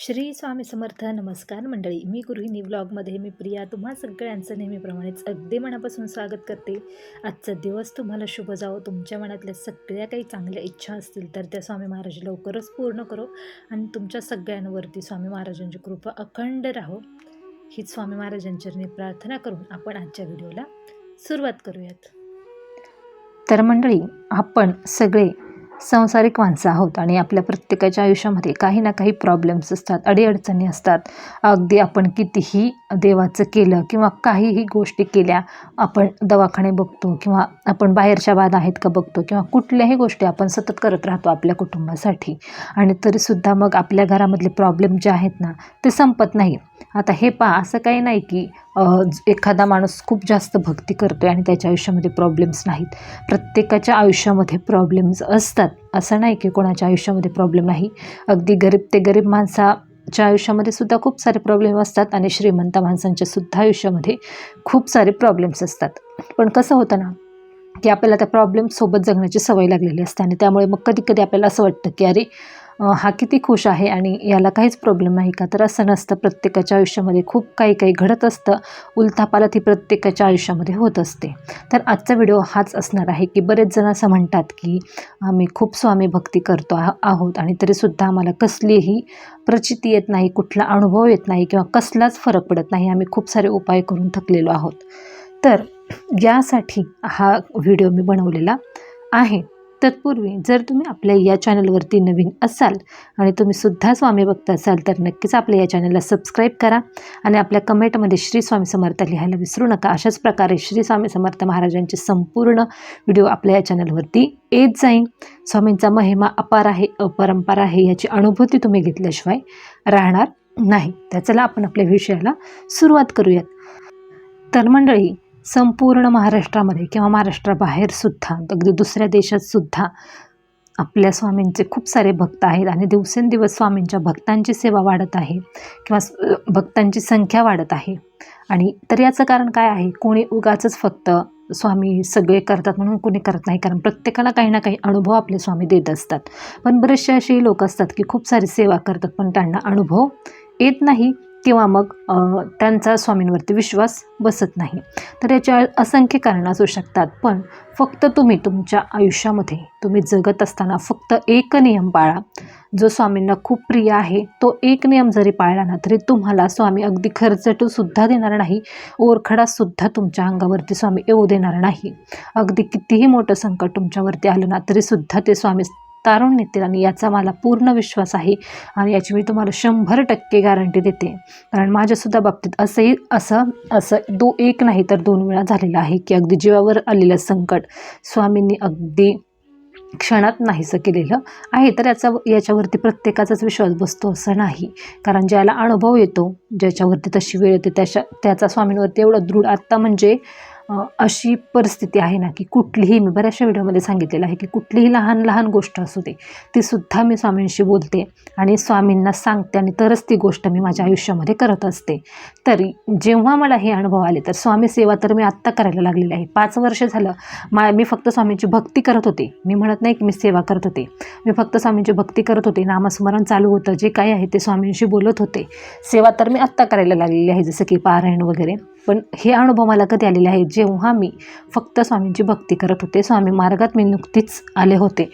श्री स्वामी समर्थ नमस्कार मंडळी. मी गृहिणी व्लॉगमध्ये मी प्रिया. तुम्हा सगळ्यांचं नेहमीप्रमाणेच अगदी मनापासून स्वागत करते. आजचा दिवस तुम्हाला शुभ जावो. तुमच्या मनातल्या सगळ्या काही चांगल्या इच्छा असतील तर त्या स्वामी महाराज लवकरच पूर्ण करो आणि तुमच्या सगळ्यांवरती स्वामी महाराजांची कृपा अखंड राहो. हीच स्वामी महाराजांचरणी प्रार्थना करून आपण आजच्या व्हिडिओला सुरुवात करूयात. तर मंडळी आपण सगळे संसारिक माणसं आहोत आणि आपल्या प्रत्येकाच्या आयुष्यामध्ये काही ना काही प्रॉब्लेम्स असतात अडीअडचणी असतात. अगदी आपण कितीही देवाचं केलं किंवा काहीही गोष्टी केल्या आपण दवाखाने बघतो किंवा आपण बाहेरच्या बाद आहेत का बघतो किंवा कुठल्याही गोष्टी आपण सतत करत राहतो आपल्या कुटुंबासाठी. आणि तरीसुद्धा मग आपल्या घरामधले प्रॉब्लेम जे आहेत ना ते संपत नाही. आता हे पहा असं काही नाही की एखादा माणूस खूप जास्त भक्ती करतो आहे आणि त्याच्या आयुष्यामध्ये प्रॉब्लेम्स नाहीत. प्रत्येकाच्या आयुष्यामध्ये प्रॉब्लेम्स असतात. असं नाही की कोणाच्या आयुष्यामध्ये प्रॉब्लेम नाही. अगदी गरीब ते गरीब माणसाच्या आयुष्यामध्ये सुद्धा खूप सारे प्रॉब्लेम असतात आणि श्रीमंत माणसांच्या सुद्धा आयुष्यामध्ये खूप सारे प्रॉब्लेम्स असतात. पण कसं होतं ना की आपल्याला त्या प्रॉब्लेमसोबत जगण्याची सवय लागलेली असते आणि त्यामुळे मग कधी कधी आपल्याला असं वाटतं की अरे हा किती खुश आहे आणि याला काहीच प्रॉब्लेम नाही का? तर असं नसतं. प्रत्येकाच्या आयुष्यामध्ये खूप काही काही घडत असतं. उलथापालथ ही प्रत्येकाच्या आयुष्यामध्ये होत असते. तर आजचा व्हिडिओ हाच असणार आहे की बरेच जण असं म्हणतात की आम्ही खूप स्वामी भक्ती करतो आह- आहोत आणि तरीसुद्धा आम्हाला कसलीही प्रचिती येत नाही कुठला अनुभव येत नाही किंवा कसलाच फरक पडत नाही. आम्ही खूप सारे उपाय करून थकलेलो आहोत. तर यासाठी हा व्हिडिओ मी बनवलेला आहे. तत्पूर्वी जर तुम्ही आपल्या या चॅनलवरती नवीन असाल आणि तुम्ही सुद्धा स्वामी भक्त असाल तर नक्कीच आपल्या या चॅनलला सबस्क्राईब करा आणि आपल्या कमेंटमध्ये श्री स्वामी समर्थ लिहायला विसरू नका. अशाच प्रकारे श्री स्वामी समर्थ महाराजांचे संपूर्ण व्हिडिओ आपल्या या चॅनलवरती येत जाईन. स्वामींचा महिमा अपार आहे अपरंपार आहे याची अनुभूती तुम्ही घेतल्याशिवाय राहणार नाही. तर चला आपण आपल्या विषयाला सुरुवात करूयात. तर मंडळी संपूर्ण महाराष्ट्रामध्ये किंवा महाराष्ट्राबाहेरसुद्धा अगदी दुसऱ्या देशातसुद्धा आपल्या स्वामींचे खूप सारे भक्त आहेत आणि दिवसेंदिवस स्वामींच्या भक्तांची सेवा वाढत आहे किंवा भक्तांची संख्या वाढत आहे. आणि तर याचं कारण काय आहे? कोणी उगाच फक्त स्वामी सगळे करतात म्हणून कोणी करत नाही कारण प्रत्येकाला काही ना काही अनुभव आपले स्वामी देत असतात. पण बरेचसे असेही लोक असतात की खूप सारी सेवा करतात पण त्यांना अनुभव येत नाही. किंवा मग त्यांचा स्वामींवरती विश्वास बसत नाही. तर याच्या असंख्य कारणं असू शकतात पण फक्त तुम्ही तुमच्या आयुष्यामध्ये तुम्ही जगत असताना फक्त एक नियम पाळा. जो स्वामींना खूप प्रिय आहे तो एक नियम जरी पाळला ना तरी तुम्हाला स्वामी अगदी खर्चटूसुद्धा देणार नाही ओरखडासुद्धा तुमच्या अंगावरती स्वामी येऊ देणार नाही. अगदी कितीही मोठं संकट तुमच्यावरती आलं ना तरीसुद्धा ते स्वामी तारून नेतील आणि याचा मला पूर्ण विश्वास आहे आणि याची मी तुम्हाला शंभर टक्के गॅरंटी देते. कारण माझ्यासुद्धा बाबतीत असंही असं असं दो एक नाही तर दोन वेळा झालेलं आहे की अगदी जीवावर आलेलं संकट स्वामींनी अगदी क्षणात नाहीसं केलेलं आहे. तर याचा याच्यावरती प्रत्येकाचाच विश्वास बसतो असं नाही. कारण ज्याला अनुभव येतो ज्याच्यावरती तशी वेळ येते त्याच्या त्याचा स्वामींवरती एवढं दृढ आत्ता म्हणजे अशी परिस्थिती आहे ना की कुठलीही मी बऱ्याचशा व्हिडिओमध्ये सांगितलेलं आहे की कुठलीही लहान लहान गोष्ट असू दे तीसुद्धा मी स्वामींशी बोलते आणि स्वामींना सांगते आणि तरच ती गोष्ट मी माझ्या आयुष्यामध्ये करत असते. तरी जेव्हा मला हे अनुभव आले तर स्वामी सेवा तर मी आत्ता करायला लागलेली आहे. पाच वर्ष झालं मा मी फक्त स्वामींची भक्ती करत होते. मी म्हणत नाही की मी सेवा करत होते. मी फक्त स्वामींची भक्ती करत होते. नामस्मरण चालू होतं. जे काही आहे ते स्वामींशी बोलत होते. सेवा तर मी आत्ता करायला लागलेली आहे जसं की पारायण वगैरे. पण हे अनुभव मला कधी आलेले आहे जेव्हा मी फक्त स्वामींची भक्ती करत होते स्वामी मार्गात मी नुकतीच आले होते.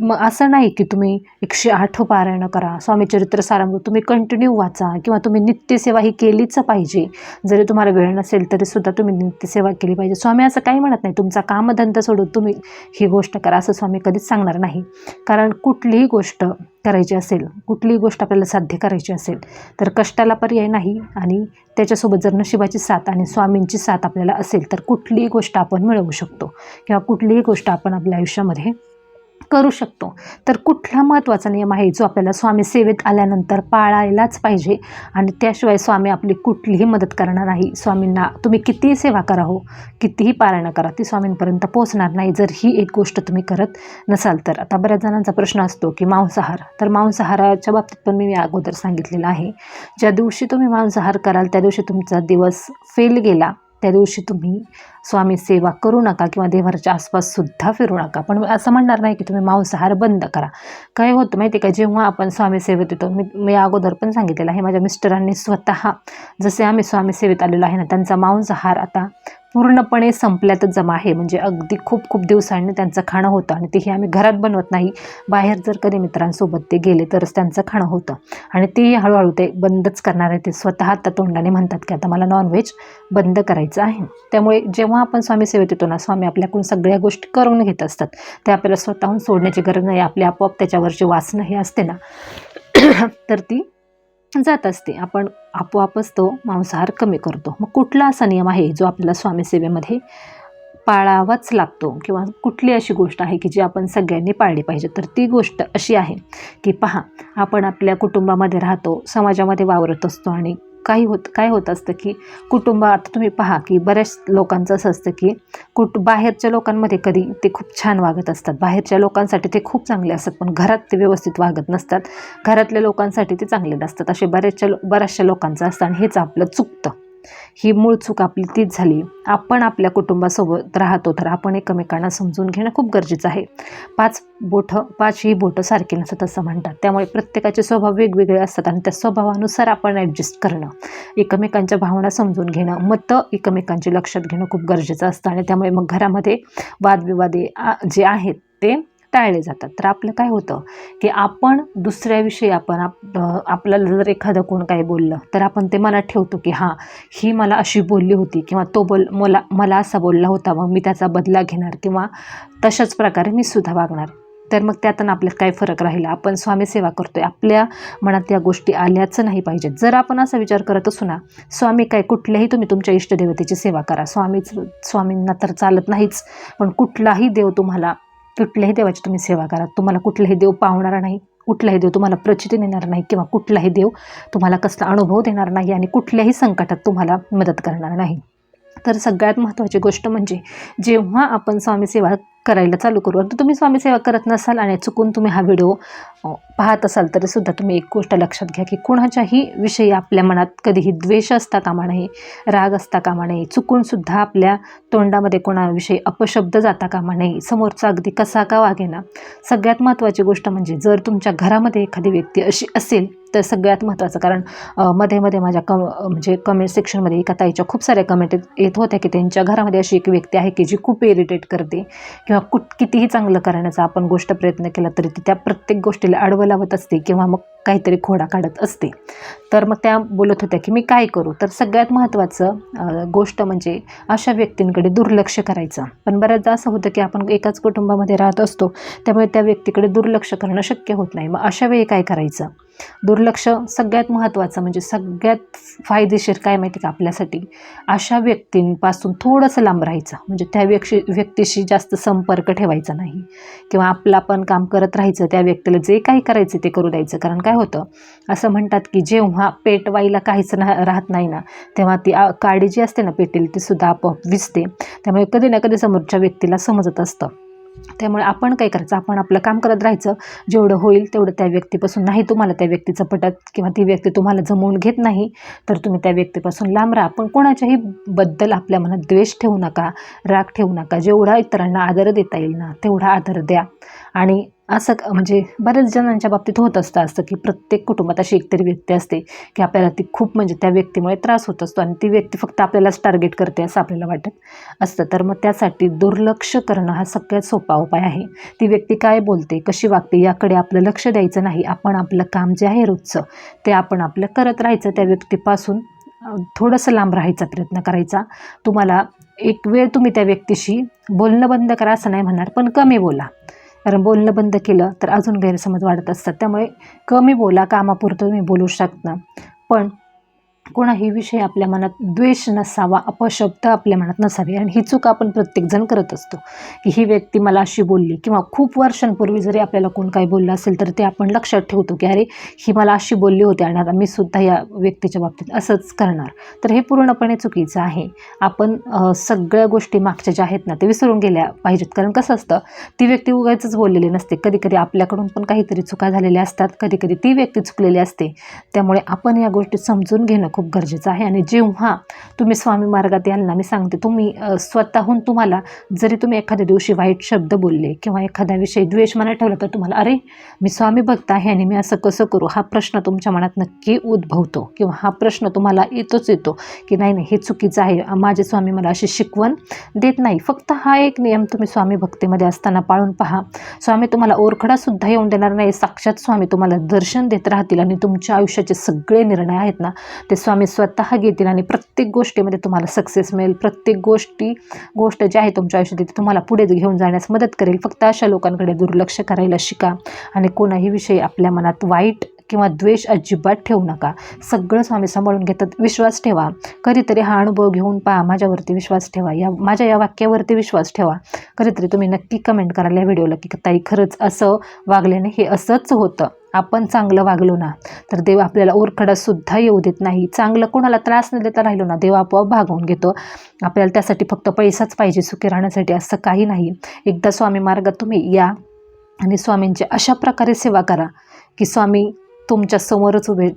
मग असं नाही की तुम्ही एकशे आठ पारायणं करा स्वामी चरित्र सारामृत तुम्ही कंटिन्यू वाचा किंवा तुम्ही नित्यसेवा ही केलीच पाहिजे. जरी तुम्हाला वेळ नसेल तरीसुद्धा तुम्ही नित्यसेवा केली पाहिजे. स्वामी असं काही म्हणत नाही तुमचा कामधंदा सोडून तुम्ही ही गोष्ट करा असं स्वामी कधीच सांगणार नाही. कारण कुठलीही गोष्ट करायची असेल कुठलीही गोष्ट आपल्याला साध्य करायची असेल तर कष्टाला पर्याय नाही आणि त्याच्यासोबत जर नशिबाची साथ आणि स्वामींची साथ आपल्याला असेल तर कुठलीही गोष्ट आपण मिळवू शकतो किंवा कुठलीही गोष्ट आपण आपल्या आयुष्यामध्ये करू शकतो. तर कुठला महत्त्वाचा नियम आहे जो आपल्याला स्वामी सेवेत आल्यानंतर पाळायलाच पाहिजे? आणि त्याशिवाय स्वामी आपली कुठलीही मदत करणार नाही. स्वामींना तुम्ही कितीही सेवा करा हो कितीही पारायणं करा ती स्वामींपर्यंत पोहोचणार नाही. जर ही एक गोष्ट तुम्ही करत नसाल तर. आता बऱ्याच जणांचा प्रश्न असतो की मांसाहार. तर मांसाहाराच्या बाबतीत पण मी अगोदर सांगितलेलं आहे. ज्या दिवशी तुम्ही मांसाहार कराल त्या दिवशी तुमचा दिवस फेल गेला. त्या दिवशी तुम्ही स्वामी सेवा करू नका किंवा देवाच्या आसपाससुद्धा फिरू नका. पण असं म्हणणार नाही की तुम्ही मांसाहार बंद करा. काय होतं माहिती आहे का जेव्हा आपण स्वामी सेवेत येतो मी मी अगोदर पण सांगितलेलं आहे माझ्या मिस्टरांनी स्वतः जसे आम्ही स्वामी सेवेत आलेलो आहे ना त्यांचा मांसाहार आता पूर्णपणे संपल्यातच जमा आहे. म्हणजे अगदी खूप खूप दिवसांनी त्यांचं खाणं होतं आणि तेही आम्ही घरात बनवत नाही. बाहेर जर कधी मित्रांसोबत ते गेले तरच त्यांचं खाणं होतं. आणि तेही हळूहळू ते बंदच करणार आहे ते स्वतः त्या तोंडाने म्हणतात की आता मला नॉनव्हेज बंद करायचं आहे. त्यामुळे जेव्हा आपण स्वामी सेवेत येतो ना स्वामी आपल्याकडून सगळ्या गोष्टी करून घेत असतात. ते आपल्याला स्वतःहून सोडण्याची गरज नाही. आपली आपोआप त्याच्यावरची वासना हे असते ना. तर ती जात असते. आपण आपोआपच तो मांसाहार कमी करतो. मग कुठला असा नियम आहे जो आपल्याला स्वामीसेवेमध्ये पाळावाच लागतो? किंवा कुठली अशी गोष्ट आहे की जी आपण सगळ्यांनी पाळली पाहिजे? तर ती गोष्ट अशी आहे की पहा आपण आपल्या कुटुंबामध्ये राहतो समाजामध्ये वावरत असतो आणि काही होत काय होत असतं की कुटुंब आता तुम्ही पहा की बऱ्याच लोकांचं असं असतं की कुट बाहेरच्या लोकांमध्ये कधी ते खूप छान वागत असतात. बाहेरच्या लोकांसाठी ते खूप चांगले असतात पण घरात ते व्यवस्थित वागत नसतात. घरातल्या लोकांसाठी ते चांगले नसतात. असे बऱ्याचशा लो बऱ्याचशा लोकांचं असतं आणि हेच आपलं चुकतं. ही मूळ चूक आपली तीच झाली. आपण आपल्या कुटुंबासोबत राहतो तर आपण एकमेकांना समजून घेणं खूप गरजेचं आहे. पाच बोटं पाच ही बोटं सारखी नसतात असं म्हणतात. त्यामुळे प्रत्येकाचे स्वभाव वेगवेगळे असतात आणि त्या स्वभावानुसार आपण ॲडजस्ट करणं एकमेकांच्या भावना समजून घेणं मतं एकमेकांची लक्षात घेणं खूप गरजेचं असतं. आणि त्यामुळे मग घरामध्ये वादविवादे आ- जे आहेत ते टाळले जातात. तर आपलं काय होतं की आपण दुसऱ्याविषयी आपण आप आपल्याला जर एखादं कोण काही बोललं तर आपण ते मनात ठेवतो की हां ही मला अशी बोलली होती किंवा तो बोल मला मला असा बोलला होता मग मी त्याचा बदला घेणार किंवा तशाच प्रकारे मी सुद्धा वागणार. तर मग त्यातून आपल्यात काय फरक राहिला? आपण स्वामी सेवा करतोय. आपल्या मनात या गोष्टी आल्याच नाही पाहिजेत जर आपण असा विचार करत असू ना स्वामी काय कुठल्याही तुम्ही तुमच्या इष्टदेवतेची सेवा करा. स्वामीच स्वामींना तर चालत नाहीच पण कुठलाही देव तुम्हाला कुठल्याही देवाची तुम्ही सेवा करा. तुम्हाला कुठलाही देव पावणारा नाही कुठलाही देव तुम्हाला प्रचिती देणार नाही किंवा कुठलाही देव तुम्हाला कसला अनुभव देणार नाही आणि कुठल्याही संकटात तुम्हाला मदत करणार नाही. तर सगळ्यात महत्त्वाची गोष्ट म्हणजे जेव्हा आपण स्वामी सेवा करायला चालू करू अगदी तुम्ही स्वामी सेवा करत नसाल आणि चुकून तुम्ही हा व्हिडिओ पाहत असाल तरी सुद्धा तुम्ही एक गोष्ट लक्षात घ्या की कुणाच्याही विषयी आपल्या मनात कधीही द्वेष असता कामा नये राग असता कामा नये चुकूनसुद्धा आपल्या तोंडामध्ये कोणाविषयी अपशब्द जाता कामा नये समोरचा अगदी कसा का वागेना? सगळ्यात महत्त्वाची गोष्ट म्हणजे जर तुमच्या घरामध्ये एखादी व्यक्ती अशी असेल तर सगळ्यात महत्त्वाचं कारण मध्ये मध्ये माझ्या कम म्हणजे कमेंट सेक्शनमध्ये एका ताईच्या खूप साऱ्या कमेंट येत होत्या की त्यांच्या घरामध्ये अशी एक व्यक्ती आहे की जी खूप इरिटेट करते किंवा कुठ कितीही चांगलं करण्याचा आपण गोष्ट प्रयत्न केला तरी ती त्या प्रत्येक गोष्टीला आडवं लावत असते किंवा मग काहीतरी खोडा काढत असते. तर मग त्या बोलत होत्या की मी काय करू? तर सगळ्यात महत्त्वाचं गोष्ट म्हणजे अशा व्यक्तींकडे दुर्लक्ष करायचं. पण बऱ्याचदा असं होतं की आपण एकाच कुटुंबामध्ये राहत असतो त्यामुळे त्या व्यक्तीकडे दुर्लक्ष करणं शक्य होत नाही. मग अशा वेळी काय करायचं? दुर्लक्ष सगळ्यात महत्त्वाचं म्हणजे सगळ्यात फायदेशीर काय माहिती का आपल्यासाठी? अशा व्यक्तींपासून थोडंसं लांब राहायचं. म्हणजे त्या व्यक्ती व्यक्तीशी जास्त संपर्क ठेवायचा नाही. किंवा आपलं आपण काम करत राहायचं त्या व्यक्तीला जे काही करायचं ते करू द्यायचं. कारण काय होतं? असं म्हणतात की जेव्हा पेटवाईला काहीच ना राहत नाही ना तेव्हा ती काळी काडी जी असते ना पेटेल ती सुद्धा आपोआप विसते. त्यामुळे कधी ना कधी समोरच्या व्यक्तीला समजत असतं. त्यामुळे आपण काय करायचं? आपण आपलं काम करत राहायचं. जेवढं होईल तेवढं त्या व्यक्तीपासून नाही तुम्हाला त्या व्यक्तीचं पटत किंवा ती व्यक्ती तुम्हाला जमवून घेत नाही तर तुम्ही त्या व्यक्तीपासून लांब राहा. पण कोणाच्याही बद्दल आपल्या मनात द्वेष ठेवू नका राग ठेवू नका. जेवढा इतरांना आदर देता येईल ना तेवढा आदर द्या. आणि असं म्हणजे बऱ्याच जणांच्या बाबतीत होत असतं असतं की प्रत्येक कुटुंबात अशी एकतरी व्यक्ती असते की आपल्याला ती खूप म्हणजे त्या व्यक्तीमुळे त्रास होत असतो आणि ती व्यक्ती फक्त आपल्यालाच टार्गेट करते असं आपल्याला वाटत असतं. तर मग त्यासाठी दुर्लक्ष करणं हा सगळ्यात सोपा उपाय आहे. ती व्यक्ती काय बोलते कशी वागते याकडे आपलं लक्ष द्यायचं नाही. आपण आपलं काम जे आहे रोजचं ते आपण आपलं करत राहायचं. त्या व्यक्तीपासून थोडंसं लांब राहायचा प्रयत्न करायचा. तुम्हाला एक वेळ तुम्ही त्या व्यक्तीशी बोलणं बंद करा असं नाही म्हणणार पण कमी बोला. कारण बोलणं बंद केलं तर अजून गैरसमज वाढत असतात. त्यामुळे कमी बोला कामापुरतं तुम्ही बोलू शकता. पण कोणाही विषयी आपल्या मनात द्वेष नसावा अपशब्द आपल्या मनात नसावे आणि ही चूक आपण प्रत्येकजण करत असतो. की ही व्यक्ती मला अशी बोलली किंवा खूप वर्षांपूर्वी जरी आपल्याला कोण काही बोललं असेल तर ते आपण लक्षात ठेवतो की अरे ही मला अशी बोलली होती आणि आता मी सुद्धा या व्यक्तीच्या बाबतीत असंच करणार. तर हे पूर्णपणे चुकीचं आहे. आपण सगळ्या गोष्टी मागच्या ज्या आहेत ना ते विसरून गेल्या पाहिजेत. कारण कसं असतं ती व्यक्ती उगाचच बोललेली नसते. कधी कधी आपल्याकडून पण काहीतरी चुका झालेल्या असतात. कधी कधी ती व्यक्ती चुकलेली असते. त्यामुळे आपण या गोष्टी समजून घेणं खूप गरजेचं आहे. आणि जेव्हा तुम्ही स्वामी मार्गात याल ना मी सांगते तुम्ही स्वतःहून तुम्हाला जरी तुम्ही एखाद्या दिवशी वाईट शब्द बोलले किंवा एखाद्या विषयी द्वेष मनात ठेवला तर तुम्हाला अरे मी स्वामी भक्त आहे आणि मी असं कसं करू? हा प्रश्न तुमच्या मनात नक्की उद्भवतो. किंवा हा प्रश्न तुम्हाला येतोच येतो की नाही नाही हे चुकीचं आहे. माझे स्वामी मला अशी शिकवण देत नाही. फक्त हा एक नियम तुम्ही स्वामी भक्तीमध्ये असताना पाळून पहा. स्वामी तुम्हाला ओरखडासुद्धा येऊन देणार नाही. साक्षात स्वामी तुम्हाला दर्शन देत राहतील आणि तुमच्या आयुष्याचे सगळे निर्णय आहेत ना ते स्वामी स्वतः घेतील आणि प्रत्येक गोष्टीमध्ये तुम्हाला सक्सेस मिळेल. प्रत्येक गोष्टी गोष्ट जी आहे तुमच्या आयुष्यात ती तुम्हाला पुढे घेऊन जाण्यास मदत करेल. फक्त अशा लोकांकडे दुर्लक्ष करायला शिका आणि कोणाही विषयी आपल्या मनात वाईट किंवा द्वेष अजिबात ठेवू नका. सगळं स्वामी सांभाळून घेतात. विश्वास ठेवा. कधीतरी हा अनुभव घेऊन पहा. माझ्यावरती विश्वास ठेवा. या माझ्या या वाक्यावरती विश्वास ठेवा. कधीतरी तुम्ही नक्की कमेंट कराल या व्हिडिओला की ताई खरंच असं वागल्याने हे असंच होतं. आपण चांगलं वागलो ना. तर देव आपल्याला ओरखडासुद्धा येऊ देत नाही. चांगलं कोणाला त्रास न देता राहिलो ना देव आपोआप भागवून घेतो. आपल्याला त्यासाठी फक्त पैसाच पाहिजे सुखी राहण्यासाठी असं काही नाही. एकदा स्वामी मार्गात तुम्ही या आणि स्वामींची अशा प्रकारे सेवा करा की स्वामी तुमच्या समोरच उभे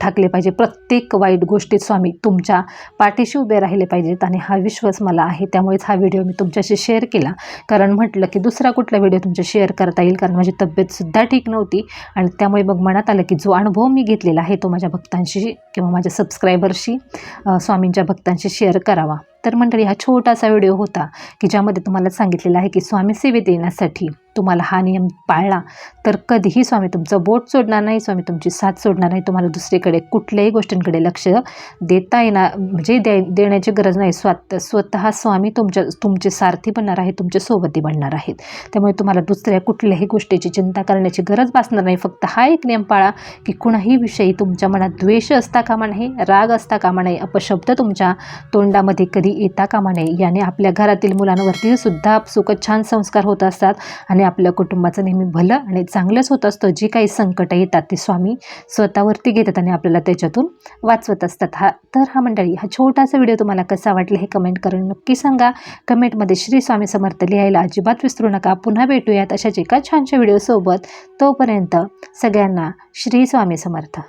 ठाकले पाहिजे. प्रत्येक वाईट गोष्टीत स्वामी तुमच्या पाठीशी उभे राहिले पाहिजेत आणि हा विश्वास मला आहे. त्यामुळेच हा व्हिडिओ मी तुमच्याशी शेअर केला. कारण म्हटलं की दुसरा कुठला व्हिडिओ तुमच्या शेअर करता येईल? कारण माझी तब्येतसुद्धा ठीक नव्हती आणि त्यामुळे मग मनात आलं की जो अनुभव मी घेतलेला आहे तो माझ्या भक्तांशी किंवा माझ्या सबस्क्रायबरशी स्वामींच्या भक्तांशी शेअर करावा. तर मंडळी हा छोटासा व्हिडिओ होता की ज्यामध्ये तुम्हाला सांगितलेलं आहे की स्वामी सेवेत येण्यासाठी तुम्हाला हा नियम पाळला. तर कधीही स्वामी तुमचं बोट सोडणार नाही स्वामी तुमची साथ सोडणार नाही तुम्हाला दुसरीकडे कुठल्याही गोष्टींकडे लक्ष देता येणार म्हणजे दे देण्याची गरज नाही. स्वात स्वतः स्वामी तुमच्या तुमचे सारथी बनणार आहेत तुमचे सोबती बनणार आहेत. त्यामुळे तुम्हाला दुसऱ्या कुठल्याही गोष्टीची चिंता करण्याची गरज भासणार नाही. फक्त हा एक नियम पाळा की कुणाही विषयी तुमच्या मनात द्वेष असता कामा नाही राग असता कामा नाही अपशब्द तुमच्या तोंडामध्ये कधी येता कामा नये. याने आपल्या घरातील मुलांवरती सुद्धा सुख छान संस्कार होत असतात आणि आपल्या कुटुंबाचं नेहमी भलं आणि चांगलंच होत असतं. जी काही संकटं येतात ते स्वामी स्वतःवरती घेतात आणि आपल्याला त्याच्यातून वाचवत असतात. हा तर हा मंडळी हा छोटासा व्हिडिओ तुम्हाला कसा वाटला हे कमेंट करून नक्की सांगा. कमेंटमध्ये श्री स्वामी समर्थ लिहायला अजिबात विसरू नका. पुन्हा भेटूयात अशाच एका छानशा व्हिडिओसोबत. तोपर्यंत सगळ्यांना श्री स्वामी समर्थ.